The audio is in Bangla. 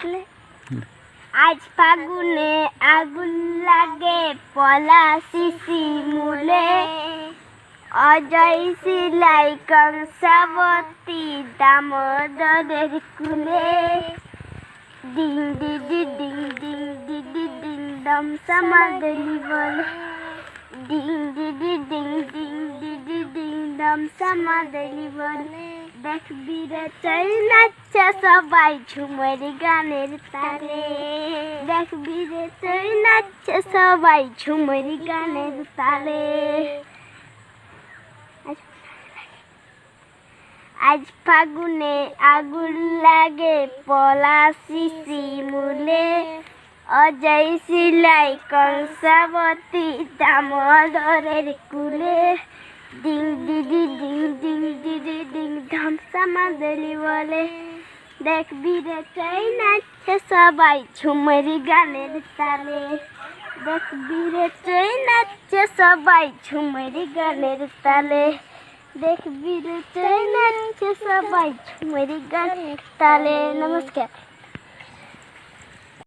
আসলে আজ ফাগুনে আগুন লাগে পলা শিশি মূলে অজয় সিলাই কংসাবতী দামোদরের কুলে ডিং ডি ডি ডিং ডিং ডি দম সমাদলি বলে ডিং ডি ডি ডিং ডিং ডি ডি ডিং দম সমাদলি বলে দেখবি রে চল নাচছে সবাই ঝুমর গানের তালে দেখবি রে চল নাচছে সবাই ঝুমর গানের তালে আজ ফাগুনে আগুন লাগে পলা শিশি মূলে অজয় সিলাই কংসাবতী দামোদরের কুলে ডিং ডিং ডিং ডিং ধামসা মাদলি বলে দেখবি রে চাই নাচছে সবাই ঝুমরি গানের তালে দেখবি রে চাই নাচছে সবাই ঝুমরি গানের তালে দেখবি রে চাই নাচছে সবাই ঝুমরি গানের তালে নমস্কার